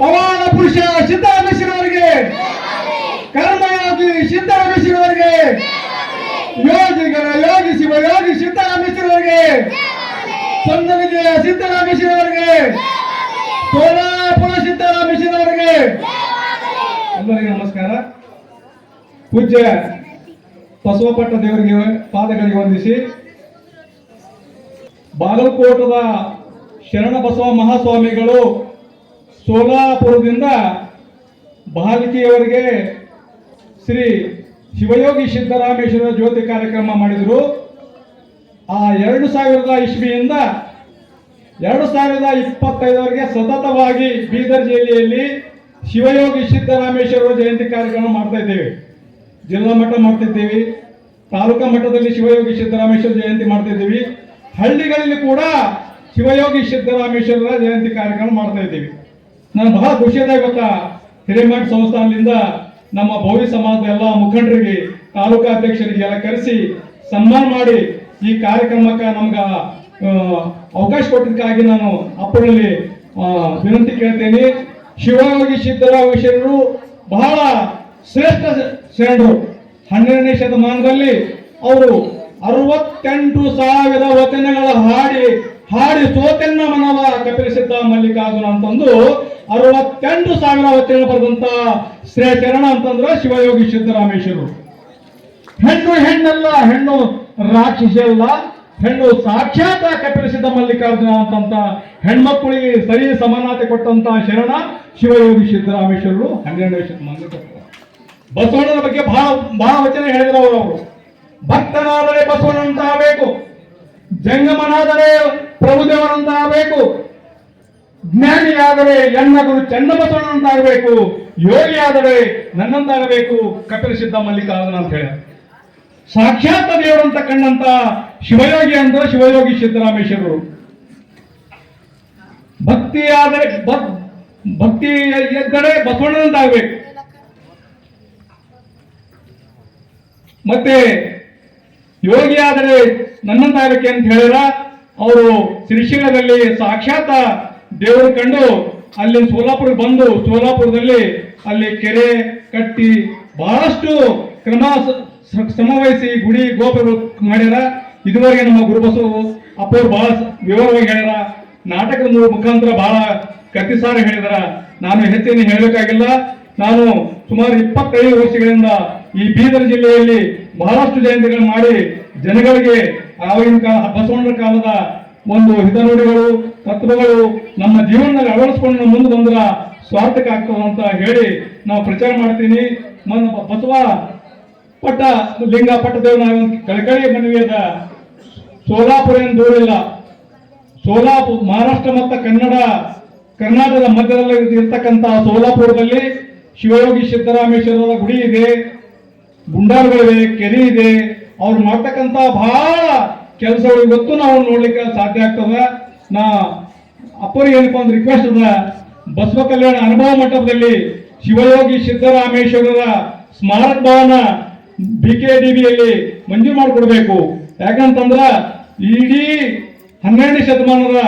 ಪವಾನ ಪುರುಷ ಸಿದ್ದರಾಮೇಶ್ವರವರಿಗೆ ಕರ್ಮಯೋಗಿ ಸಿದ್ದರಾಮೇಶ್ವರವರಿಗೆ ಯೋಜಿಗರ ಯೋಗಿ ಶಿವ ಯೋಗಿ ಸಿದ್ದರಾಮೇಶ್ವರವರಿಗೆ ಸಂದನಿಗೆಯ ಸಿದ್ದರಾಮೇಶ್ವರವರಿಗೆ ಕೋಲಾಪುರ ಸಿದ್ದರಾಮೇಶ್ವರವರಿಗೆ ಎಲ್ಲರಿಗೂ ನಮಸ್ಕಾರ. ಪೂಜ್ಯ ಬಸವಪಟ್ಟ ದೇವರಿಗೆ ಪಾದಗಳಿಗೆ ವಂದಿಸಿ, ಬಾಗಲಕೋಟದ ಶರಣ ಬಸವ ಮಹಾಸ್ವಾಮಿಗಳು ಸೋಲಾಪುರದಿಂದ ಬಾಲಕಿಯವರಿಗೆ ಶ್ರೀ ಶಿವಯೋಗಿ ಸಿದ್ದರಾಮೇಶ್ವರ ಜ್ಯೋತಿ ಕಾರ್ಯಕ್ರಮ ಮಾಡಿದರು. ಆ ಎರಡು ಸಾವಿರದ ಇಸ್ವಿಯಿಂದ ಎರಡು ಸಾವಿರದ ಇಪ್ಪತ್ತೈದವರೆಗೆ ಸತತವಾಗಿ ಬೀದರ್ ಜಿಲ್ಲೆಯಲ್ಲಿ ಶಿವಯೋಗಿ ಸಿದ್ದರಾಮೇಶ್ವರ ಜಯಂತಿ ಕಾರ್ಯಕ್ರಮ ಮಾಡ್ತಾ ಇದ್ದೇವೆ. ಜಿಲ್ಲಾ ಮಟ್ಟ ಮಾಡ್ತಾ ಇದ್ದೀವಿ. ತಾಲೂಕಾ ಮಟ್ಟದಲ್ಲಿ ಶಿವಯೋಗಿ ಸಿದ್ದರಾಮೇಶ್ವರ ಜಯಂತಿ ಮಾಡ್ತಾ ಇದ್ದೀವಿ. ಹಳ್ಳಿಗಳಲ್ಲಿ ಕೂಡ ಶಿವಯೋಗಿ ಸಿದ್ದರಾಮೇಶ್ವರರ ಜಯಂತಿ ಕಾರ್ಯಕ್ರಮ ಮಾಡ್ತಾ ಇದ್ದೀವಿ. ನಾನು ಬಹಳ ಖುಷಿಯಾದ ಇವತ್ತ ಹಿರೇಮಠ ಸಂಸ್ಥಾನದಿಂದ ನಮ್ಮ ಭೋವಿ ಸಮಾಜದ ಎಲ್ಲ ಮುಖಂಡರಿಗೆ, ತಾಲೂಕಾ ಅಧ್ಯಕ್ಷರಿಗೆ ಎಲ್ಲ ಕರೆಸಿ ಸನ್ಮಾನ ಮಾಡಿ ಈ ಕಾರ್ಯಕ್ರಮಕ್ಕೆ ನಮ್ಗೆ ಅವಕಾಶ ಕೊಟ್ಟಿದ್ದಕ್ಕಾಗಿ ನಾನು ಅಪ್ಪಳಲ್ಲಿ ವಿನಂತಿ ಕೇಳ್ತೇನೆ. ಶಿವಯೋಗಿ ಸಿದ್ದರಾಮೇಶ್ವರರು ಬಹಳ ಶ್ರೇಷ್ಠ ಶರಣರು. ಹನ್ನೆರಡನೇ ಶತಮಾನದಲ್ಲಿ ಅವರು ಅರವತ್ತೆಂಟು ಸಾವಿರ ವಚನಗಳ ಹಾಡಿ ಹಾಡಿ ಸೋತೆನ್ನ ಮನವ ಕಪಿಲಸಿದ್ದ ಮಲ್ಲಿಕಾರ್ಜುನ ಅಂತಂದು ಅರವತ್ತೆಂಟು ಸಾವಿರ ವಚನ ಬರೆದಂತ ಶ್ರೇ ಶರಣ ಅಂತಂದ್ರೆ ಶಿವಯೋಗಿ ಸಿದ್ದರಾಮೇಶ್ವರರು ಹೆಣ್ಣು ಹೆಣ್ಣಲ್ಲ, ಹೆಣ್ಣು ರಾಕ್ಷಸಿ ಅಲ್ಲ, ಹೆಣ್ಣು ಸಾಕ್ಷಾತ್ ಕಪಿಲಿಸಿದ ಮಲ್ಲಿಕಾರ್ಜುನ ಅಂತಂತ ಹೆಣ್ಮಕ್ಕಳಿಗೆ ಸರಿ ಸಮಾನತೆ ಕೊಟ್ಟಂತ ಶರಣ ಶಿವಯೋಗಿ ಸಿದ್ದರಾಮೇಶ್ವರರು ಹನ್ನೆರಡನೇ ಕೊಟ್ಟರು. ಬಸವಣ್ಣನ ಬಗ್ಗೆ ಬಹಳ ಬಹಳ ವಚನ ಹೇಳಿದ್ರು ಅವರು ಅವರು ಭಕ್ತನಾದರೆ ಬಸವನಂತಾಗಬೇಕು ಜಂಗಮನಾದರೆ ಪ್ರಭುದೇವನಂತಾಗಬೇಕು ಜ್ಞಾನಿಯಾದರೆ ಎನ್ನ ಗುರು ಚನ್ನ ಬಸವನಂತಾಗಬೇಕು ಯೋಗಿಯಾದರೆ ನನ್ನಂತಾಗಬೇಕು, ಕಪಿಲ ಸಿದ್ಧ ಮಲ್ಲಿಕಾರ್ಜುನ ಅಂತ ಹೇಳ ಸಾಕ್ಷಾತ್ ದೇವರಂತ ಕಂಡಂತ ಶಿವಯೋಗಿ ಅಂದ್ರೆ ಶಿವಯೋಗಿ ಸಿದ್ದರಾಮೇಶ್ವರರು. ಭಕ್ತಿಯಾದರೆ ಭಕ್- ಭಕ್ತಿ ಎದ್ದರೆ ಬಸವಣ್ಣನಂತಾಗಬೇಕು ಮತ್ತೆ ಯೋಗಿ ಆದರೆ ಅಂತ ಹೇಳಿದ್ರ ಅವರು ಶ್ರೀಶೈಲದಲ್ಲಿ ಸಾಕ್ಷಾತ್ ದೇವರು ಕಂಡು ಅಲ್ಲಿ ಸೋಲಾಪುರ ಬಂದು ಸೋಲಾಪುರದಲ್ಲಿ ಅಲ್ಲಿ ಕೆರೆ ಕಟ್ಟಿ ಬಹಳಷ್ಟು ಕ್ರಮ ಸ- ಸ- ಶ್ರಮ ವಹಿಸಿ ಗುಡಿ ಗೋಪುರ ಮಾಡ್ಯಾರ. ಇದುವರೆಗೆ ನಮ್ಮ ಗುರುಬಸು ಅಪ್ಪವ್ರು ಬಹಳ ವಿವರವಾಗಿ ಹೇಳ್ಯಾರ. ನಾಟಕದ ಮುಖಾಂತರ ಬಹಳ ಕತಿಸಾರ ಹೇಳಿದಾರ. ನಾನು ಹೆಚ್ಚಿನ ಹೇಳಬೇಕಾಗಿಲ್ಲ. ನಾನು ಸುಮಾರು ಇಪ್ಪತ್ತೈದು ವರ್ಷಗಳಿಂದ ಈ ಬೀದರ್ ಜಿಲ್ಲೆಯಲ್ಲಿ ಬಹಳಷ್ಟು ಜಯಂತಿಗಳನ್ನು ಮಾಡಿ ಜನಗಳಿಗೆ ಆವಾಗಿನ ಕಾಲ ಬಸವಣ್ಣರ ಕಾಲದ ಒಂದು ಹಿತನುಡಿಗಳು, ತತ್ವಗಳು ನಮ್ಮ ಜೀವನದಲ್ಲಿ ಅಳವಡಿಸ್ಕೊಂಡು ಮುಂದೆ ಬಂದ್ರ ಸ್ವಾರ್ಥಕ ಆಗ್ತದೆ ಅಂತ ಹೇಳಿ ನಾವು ಪ್ರಚಾರ ಮಾಡ್ತೀನಿ. ಬಸವ ಪಟ್ಟ ಲಿಂಗ ಪಟ್ಟದೇವ್ ನಾವು ಕಳಕಳಿ ಮನವಿಯದ ಸೋಲಾಪುರ ಏನು ದೂರ ಇಲ್ಲ. ಸೋಲಾಪುರ ಮಹಾರಾಷ್ಟ್ರ ಮತ್ತು ಕನ್ನಡ, ಕರ್ನಾಟಕದ ಮಧ್ಯದಲ್ಲಿ ಇರ್ತಕ್ಕಂಥ ಸೋಲಾಪುರದಲ್ಲಿ ಶಿವಯೋಗಿ ಸಿದ್ದರಾಮೇಶ್ವರರ ಗುಡಿ ಇದೆ. ಗುಂಡಾರುಗಳಿವೆ, ಕೆರೆ ಇದೆ. ಅವ್ರು ಮಾಡ್ತಕ್ಕಂಥ ಬಹಳ ಕೆಲಸಗಳು ಇವತ್ತು ನಾವು ನೋಡ್ಲಿಕ್ಕೆ ಸಾಧ್ಯ ಆಗ್ತದ. ನಾ ಅಪ್ಪರಿಗೆ ಏನಪ್ಪಾ ಒಂದು ರಿಕ್ವೆಸ್ಟ್ ಅದ, ಬಸವ ಕಲ್ಯಾಣ ಅನುಭವ ಮಂಟಪದಲ್ಲಿ ಶಿವಯೋಗಿ ಸಿದ್ದರಾಮೇಶ್ವರರ ಸ್ಮಾರಕ ಭವನ ಬಿ ಕೆ ಡಿ ಬಿಯಲ್ಲಿ ಮಂಜೂರು ಮಾಡಿಕೊಡ್ಬೇಕು. ಯಾಕಂತಂದ್ರ ಇಡೀ ಹನ್ನೆರಡನೇ ಶತಮಾನದ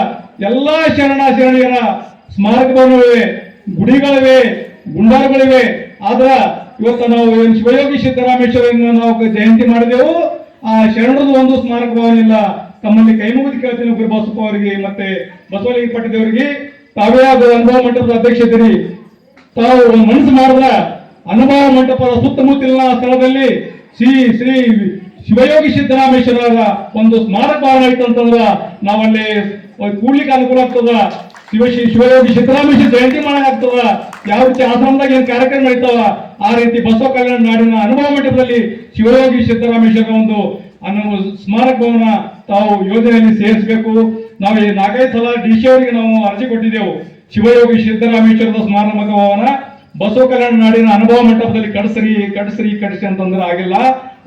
ಎಲ್ಲಾ ಶರಣ ಶರಣಿಯರ ಸ್ಮಾರಕ ಭವನಗಳಿವೆ, ಗುಡಿಗಳಿವೆ, ಗುಂಡಾರುಗಳಿವೆ. ಆದ್ರ ಇವತ್ತು ನಾವು ಏನು ಶಿವಯೋಗಿ ಸಿದ್ದರಾಮೇಶ್ವರ ನಾವು ಜಯಂತಿ ಮಾಡಿದೆವು. ಆ ಶರಣರದು ಒಂದು ಸ್ಮಾರಕ ಭವನ ಇಲ್ಲ ತಮ್ಮಲ್ಲಿ ಕೈ ಮುಗಿದು ಕೇಳ್ತೀನಿ ಬಸಪ್ಪ ಅವರಿಗೆ, ಮತ್ತೆ ಬಸವಲಿಂಗ ಪಟ್ಟಿದೇವರಿಗೆ. ತಾವೇ ಆದ ಅನುಭವ ಮಂಟಪದ ಅಧ್ಯಕ್ಷತೆರಿ ತಾವು ಮನಸ್ಸು ಮಾಡಿದ ಅನುಭವ ಮಂಟಪದ ಸುತ್ತಮುತ್ತಲಿನ ಸ್ಥಳದಲ್ಲಿ ಶ್ರೀ ಶ್ರೀ ಶಿವಯೋಗಿ ಸಿದ್ದರಾಮೇಶ್ವರರ ಒಂದು ಸ್ಮಾರಕ ಭವನ ಇತ್ತು ಅಂತಂದ್ರ ನಾವಲ್ಲಿ ಕೂಡ್ಲಿಕ್ಕೆ ಅನುಕೂಲ ಆಗ್ತದ. ಶಿವ ಶಿವಯೋಗಿ ಸಿದ್ದರಾಮೇಶ್ವರ ಜಯಂತಿ ಮಾಡಲಾಗ್ತದ. ಯಾವ ರೀತಿ ಆಶ್ರಮದಾಗ ಏನ್ ಕಾರ್ಯಕ್ರಮ ಇರ್ತಾವ, ಆ ರೀತಿ ಬಸವ ಕಲ್ಯಾಣ ನಾಡಿನ ಅನುಭವ ಮಂಟಪದಲ್ಲಿ ಶಿವಯೋಗಿ ಸಿದ್ದರಾಮೇಶ್ವರ ಒಂದು ಅನ್ನೋ ಸ್ಮಾರಕ ಭವನ ತಾವು ಯೋಜನೆಯಲ್ಲಿ ಸೇರಿಸಬೇಕು. ನಾವು ಈ ನಾಲ್ಕೈದು ಸಲ ಡಿ ಸಿ ಅವರಿಗೆ ನಾವು ಅರ್ಜಿ ಕೊಟ್ಟಿದ್ದೆವು. ಶಿವಯೋಗಿ ಸಿದ್ದರಾಮೇಶ್ವರದ ಸ್ಮಾರಕ ಭವನ ಬಸವ ಕಲ್ಯಾಣ ನಾಡಿನ ಅನುಭವ ಮಂಟಪದಲ್ಲಿ ಕಡಿಸ್ರಿ ಕಡಿಸ್ರಿ ಕಡಿಸಿ ಅಂತಂದ್ರೆ ಆಗಿಲ್ಲ.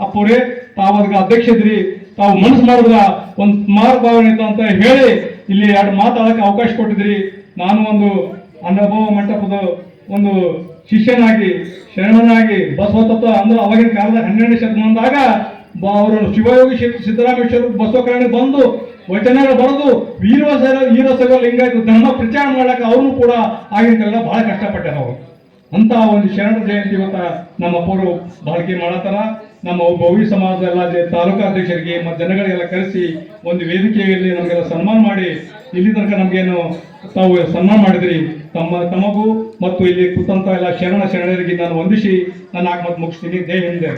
ಅಪ್ಪೋರೆ ತಾವು ಅದಕ್ಕೆ ಅಧ್ಯಕ್ಷದ್ರಿ ತಾವು ಮನಸ್ಸು ಮಾಡಿದ್ರ ಒಂದು ಸ್ಮಾರಕ ಭವನ ಇತ್ತು ಅಂತ ಹೇಳಿ ಇಲ್ಲಿ ಎರಡು ಮಾತಾಡಕ್ಕೆ ಅವಕಾಶ ಕೊಟ್ಟಿದ್ರಿ ನಾನು ಒಂದು ಅನುಭವ ಮಂಟಪದ ಒಂದು ಶಿಷ್ಯನಾಗಿ, ಶರಣನಾಗಿ ಬಸವ ತತ್ವ ಅಂದ್ರೆ ಅವಾಗಿನ ಕಾಲದ ಹನ್ನೆರಡನೇ ಶತಮಾನದಾಗ ಅವರು ಶಿವಯೋಗಿ ಸಿದ್ದರಾಮೇಶ್ವರ ಬಸವಕರಣಿ ಬಂದು ವಚನಗಳು ಬರೆದು ವೀರವಸರ ವೀರಸವ ಲಿಂಗಾಯತ ಧರ್ಮ ಪ್ರಚಾರ ಮಾಡಕ್ಕೆ ಅವರು ಕೂಡ ಆಗಿನ ಕಾಲ ಬಹಳ ಕಷ್ಟಪಟ್ಟೆ ಅವರು. ಅಂತ ಒಂದು ಶರಣ ಜಯಂತಿ ಇವತ್ತ ನಮ್ಮ ಅಪ್ಪರು ಬಳಕೆ ಮಾಡತ್ತಾರ ನಮ್ಮ ಭವ್ಯ ಸಮಾಜದ ಎಲ್ಲ ತಾಲೂಕಾ ಅಧ್ಯಕ್ಷರಿಗೆ ಮತ್ತು ಜನಗಳಿಗೆಲ್ಲ ಕರೆಸಿ ಒಂದು ವೇದಿಕೆಯಲ್ಲಿ ನಮಗೆಲ್ಲ ಸನ್ಮಾನ ಮಾಡಿ, ಇಲ್ಲಿ ತನಕ ನಮಗೇನು ತಾವು ಸನ್ಮಾನ ಮಾಡಿದ್ರಿ. ತಮ್ಮ, ತಮಗೂ ಮತ್ತು ಇಲ್ಲಿ ಕೂತಂತ ಎಲ್ಲ ಶರಣ ಶರಣರಿಗೆ ನಾನು ವಂದಿಸಿ ನನ್ನ ಆತ್ಮತ್ ಮುಗಿಸ್ತೀನಿ. ಜೈ ಹಿಂದೆ.